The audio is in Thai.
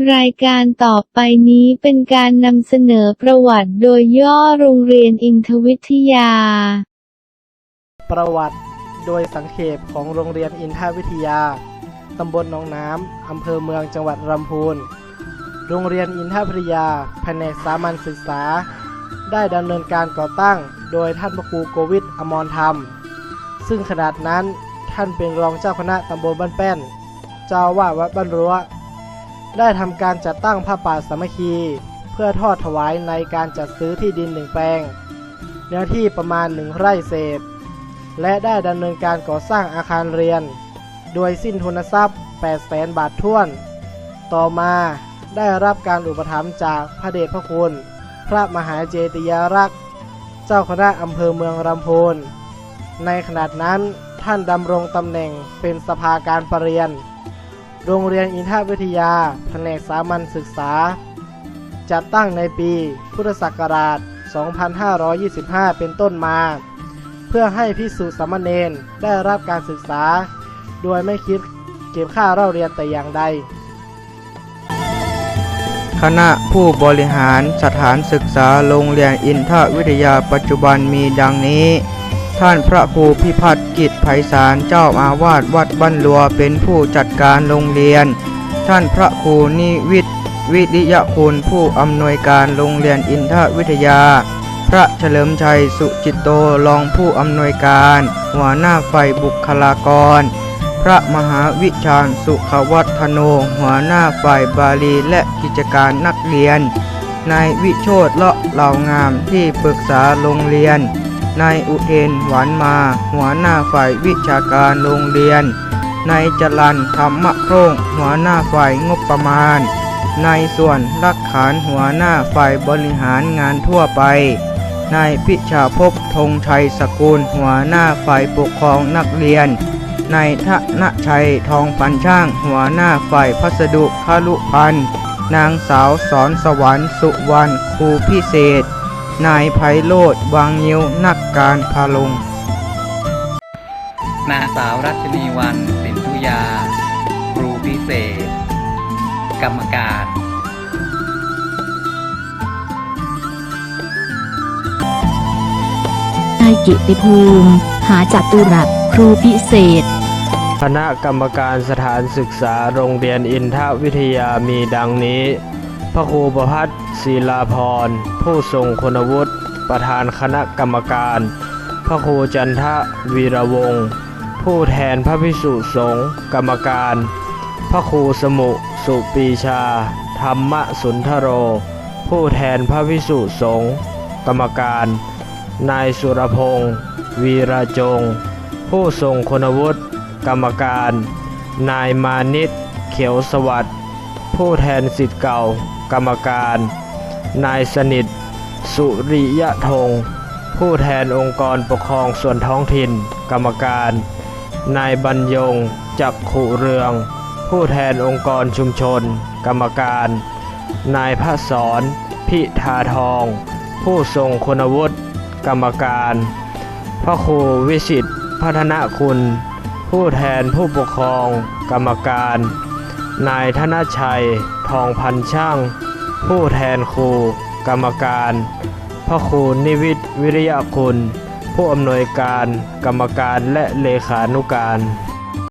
รายการต่อไปนี้เป็นการนำเสนอประวัติโดยย่อโรงเรียนอินทวิทยา ประวัติโดยสังเขปของโรงเรียนอินทวิทยา ตำบลหนองน้ำ อำเภอเมืองจังหวัดลำพูน โรงเรียนอินทวิทยา แผนกสามัญศึกษา ได้ดำเนินการก่อตั้งโดยท่านพระครูโกวิทอมรธรรม ซึ่งขนาดนั้นท่านเป็นรองเจ้าคณะตำบลบ้านแป้น เจ้าวาดวัดบ้านรั้ว ได้ทำการจัดตั้งผ้าป่าสามัคคี เพื่อทอดถวายในการจัดซื้อที่ดินหนึ่งแปลง เนื้อที่ประมาณหนึ่งไร่เศษ และได้ดำเนินการก่อสร้างอาคารเรียน โดยสิ้นทุนทรัพย์ 8 แสนบาทท้วน ต่อมาได้รับการอุปถัมภ์จากพระเดชพระคุณ พระมหาเจติยารักษ์ เจ้าคณะอำเภอเมืองลำพูนในขณะนั้นท่านดำรงตำแหน่งเป็นสภาการประเรียน โรงเรียนอินทวิทยา แผนกสามัญศึกษา จัดตั้งในปีพุทธศักราช 2525 เป็นต้นมา เพื่อให้พิสุสามเณรได้รับการศึกษา โดยไม่คิดเก็บค่าเล่าเรียนแต่อย่างใด คณะผู้บริหารสถานศึกษาโรงเรียนอินทวิทยาปัจจุบันมีดังนี้ ท่านพระครูพิพัฒน์กิจไพศาลเจ้าอาวาสวัดบ้านลัวเป็นผู้จัดการโรงเรียน ท่านพระครูนิวิทย์วิริยคุณผู้อำนวยการโรงเรียนอินทวิทยา พระเฉลิมชัยสุจิตโตรองผู้อำนวยการ หัวหน้าฝ่ายบุคลากร พระมหาวิชาญสุขวัฒโนหัวหน้าฝ่ายบาลีและกิจการนักเรียนนายวิโชตเลาะเหล่างามที่ปรึกษาโรงเรียน นายอุเทนหวานมาหัวหน้าฝ่ายวิชาการโรงเรียน นายจรันธรรมโครงหัวหน้าฝ่ายงบประมาณ นายส่วนรักขานหัวหน้าฝ่ายบริหารงานทั่วไป นายพิชาภพธงชัยสกุลหัวหน้าฝ่ายปกครองนักเรียน นายทณชัยทองปันช่าง หัวหน้าฝ่ายพัสดุคารุพันธ์นางสาวสอนสวรรค์สุวรรณครูพิเศษ นายไพโรธวางยิ้วนักการพาลง นางสาวรัชนีวันสินธุยา ครูพิเศษ กรรมการนายกิติภูมิ หาจัตุรัสครูพิเศษ คณะกรรมการสถานศึกษาโรงเรียนอินทวิทยามีดังนี้ พระครูประพัฒศิลาพร ผู้ทรงคุณวุฒิประธานคณะกรรมการ พระครูจันทะวีระวงศ์ผู้แทนพระพิสุสงฆ์กรรมการ พระครูสมุสุปีชา ธรรมสุนทโร ผู้แทนพระพิสุสงฆ์กรรมการ นายสุรพงศ์วีระจง ผู้ทรงคุณวุฒิกรรมการ นายมานิตเขียวสวัสดิ์ผู้แทนสิทธิ์เก่า กรรมการ นายสนิท สุริยะธง ผู้แทนองค์กรปกครองส่วนท้องถิ่น กรรมการ นายบรรยง จักขุเรือง ผู้แทนองค์กรชุมชน กรรมการ นายพระสอนพิธาทอง ผู้ทรงคุณวุฒิกรรมการ พระครูวิสิตพัฒนคุณ ผู้แทนผู้ปกครอง กรรมการ นายธนชัย ทองพันช่าง ผู้แทนครู กรรมการ พระครูนิวิทย์วิริยคุณ ผู้อำนวยการ กรรมการและเลขานุการ